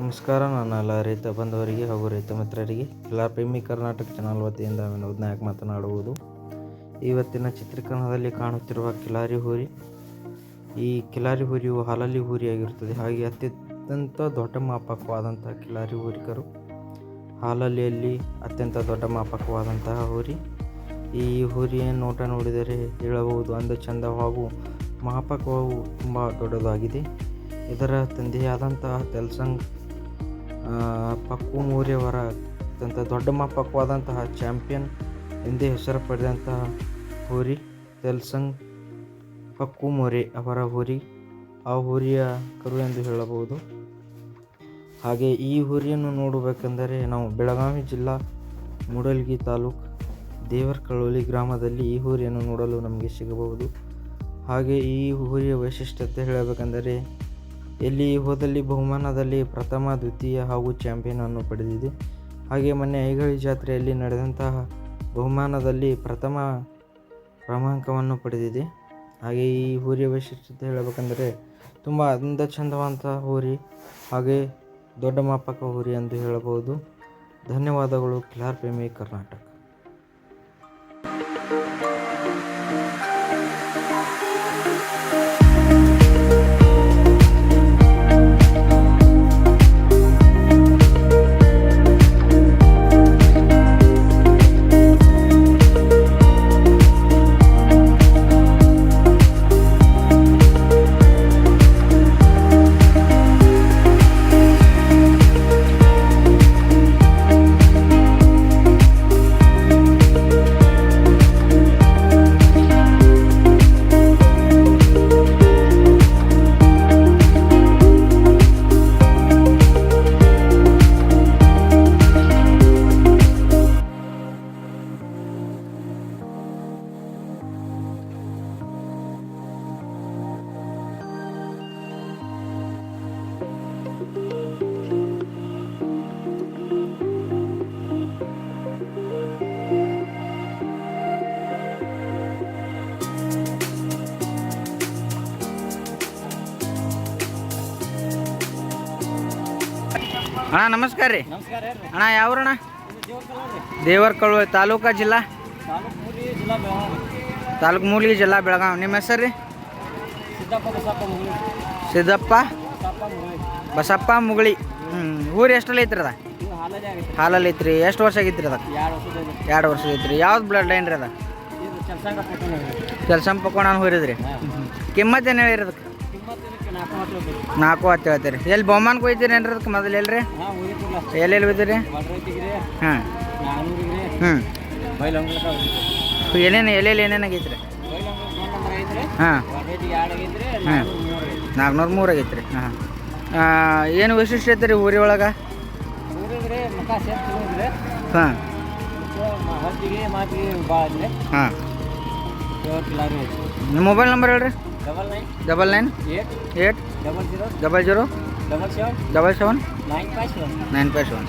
ನಮಸ್ಕಾರ, ನಾನು ಎಲ್ಲ ರೈತ ಹಾಗೂ ರೈತ ಮಿತ್ರರಿಗೆ. ಎಲ್ಲ ಪ್ರೇಮಿ ಕರ್ನಾಟಕ ಚಾನಲ್ ವತಿಯಿಂದ ವಿನೋದ್ ನಾಯಕ್ ಮಾತನಾಡುವುದು. ಇವತ್ತಿನ ಚಿತ್ರೀಕರಣದಲ್ಲಿ ಕಾಣುತ್ತಿರುವ ಕಿಲಾರಿ ಹೋರಿ. ಈ ಕಿಲಾರಿ ಹೋರಿಯು ಹಾಲಲ್ಲಿ ಹೋರಿಯಾಗಿರುತ್ತದೆ. ಹಾಗೆ ಅತ್ಯಂತ ದೊಡ್ಡ ಮಾಪಕವಾದಂತಹ ಕಿಲಾರಿ ಹೋರಿಕರು. ಹಾಲಲ್ಲಿಯಲ್ಲಿ ಅತ್ಯಂತ ದೊಡ್ಡ ಮಾಪಕವಾದಂತಹ ಹೋರಿ. ಈ ಹೋರಿಯ ನೋಟ ನೋಡಿದರೆ ಹೇಳಬಹುದು, ಅಂದ ಚಂದ ಹಾಗೂ ಮಾಪಕವು ತುಂಬ ದೊಡ್ಡದಾಗಿದೆ. ಇದರ ತಂದೆಯಾದಂತಹ ತೆಲ್ಸಂಗ್ ಪಕ್ಕು ಮೂರಿಯವರ ಅತ್ಯಂತ ದೊಡ್ಡ ಮಾಪಕವಾದಂತಹ ಚಾಂಪಿಯನ್, ಎಂದೇ ಹೆಸರು ಪಡೆದಂತಹ ಹೋರಿ, ತೆಲ್ಸಂಗ್ ಪಕ್ಕು ಮೊರೆ ಅವರ ಹೋರಿ, ಆ ಹೋರಿಯ ಕರು ಎಂದು ಹೇಳಬಹುದು. ಹಾಗೆ ಈ ಹುರಿಯನ್ನು ನೋಡಬೇಕೆಂದರೆ ನಾವು ಬೆಳಗಾವಿ ಜಿಲ್ಲಾ ಮೂಡಲ್ಗಿ ತಾಲೂಕು ದೇವರಕಳ್ಳೋಲಿ ಗ್ರಾಮದಲ್ಲಿ ಈ ಹೋರಿಯನ್ನು ನೋಡಲು ನಮಗೆ ಸಿಗಬಹುದು. ಹಾಗೆ ಈ ಹುರಿಯ ವೈಶಿಷ್ಟ್ಯತೆ ಹೇಳಬೇಕೆಂದರೆ ಎಲ್ಲಿ ಹೋದಲ್ಲಿ ಬಹುಮಾನದಲ್ಲಿ ಪ್ರಥಮ, ದ್ವಿತೀಯ ಹಾಗೂ ಚಾಂಪಿಯನ್ ಅನ್ನು ಪಡೆದಿದೆ. ಹಾಗೆ ಮೊನ್ನೆ ಐಗಳಿ ಜಾತ್ರೆಯಲ್ಲಿ ನಡೆದಂತಹ ಬಹುಮಾನದಲ್ಲಿ ಪ್ರಥಮ ಕ್ರಮಾಂಕವನ್ನು ಪಡೆದಿದೆ. ಹಾಗೆ ಈ ಹೋರಿಯ ವೈಶಿಷ್ಟ್ಯತೆ ಹೇಳಬೇಕಂದರೆ ತುಂಬ ಅಂದ ಚಂದವಂತ ಹೋರಿ ಹಾಗೆ ದೊಡ್ಡ ಮಾಪಕ ಹೋರಿ ಎಂದು ಹೇಳಬಹುದು. ಧನ್ಯವಾದಗಳು, ಕಿಲಾರ್ ಪ್ರೇಮಿ ಕರ್ನಾಟಕ. ಅಣ್ಣ ನಮಸ್ಕಾರ ರೀ. ನಮಸ್ಕಾರ ಅಣ್ಣ ಯಾವ್ರಣ್ಣ? ದೇವ್ರ ಕಳುವ ತಾಲೂಕಾ ಜಿಲ್ಲಾ? ತಾಲೂಕು ಮೂರಿ ಜಿಲ್ಲಾ ಬೆಳಗಾವಿ. ಮೂಲಿಗೆ ಜಿಲ್ಲಾ ಬೆಳಗಾವಿ. ನಿಮ್ಮ ಹೆಸರು ರೀ? ಸಿದ್ದಪ್ಪ ಬಸಪ್ಪ ಮುಗುಳಿ. ಹ್ಞೂ ಊರು ಎಷ್ಟಲ್ಲಿ ಐತ್ರಿ ಅದ? ಹಾಲಲ್ಲೇ ಐತ್ರಿ. ಎಷ್ಟು ವರ್ಷ ಆಗೈತ್ರಿ ಅದ? ಎರಡು ವರ್ಷ ಐತ್ರಿ ಯಾವ್ದು ಬ್ಲಡ್ ಲೈನ್ ರೀ ಅದ? ಕೆಲಸ ಪಕ್ಕೋಣ ಹೋರಿದ್ರಿ ಕಿಮ್ಮತ್ ಏನು ಹೇಳಿರಿ ಅದಕ್ಕೆ? ನಾಲ್ಕು ಹತ್ತು ಹೇಳ್ತೀರಿ. ಎಲ್ಲಿ ಬೊಮ್ಮನ್ಗೆ ಹೋಯ್ತೀರಿ ಏನ್ರಿ ಅದಕ್ಕೆ ಮೊದಲು ಎಲ್ರಿ? ಎಲ್ಲೆಲ್ಲಿ ಹೋಯ್ತೀರಿ? ಹಾಂ. ಹ್ಞೂ ಏನೇನು ಎಲ್ಲೆಲ್ಲಿ ಏನೇನು ಆಗೈತ್ರಿ? ರೀ ಹಾಂ. ನಾಲ್ಕುನೂರು. ಮೂರು ಮೂರು ಆಗೈತ್ರಿ. ಹಾಂ. ಏನು ವೈಶಿಷ್ಟ್ಯ ಐತೆ ರೀ ಊರಿ ಒಳಗೆ ಹಾಂ. ಹಾಂ. ನಿಮ್ಮ ಮೊಬೈಲ್ ನಂಬರ್ ಹೇಳ್ರಿ. Double nine double nine eight eight double zero double zero double seven double seven nine five seven nine five seven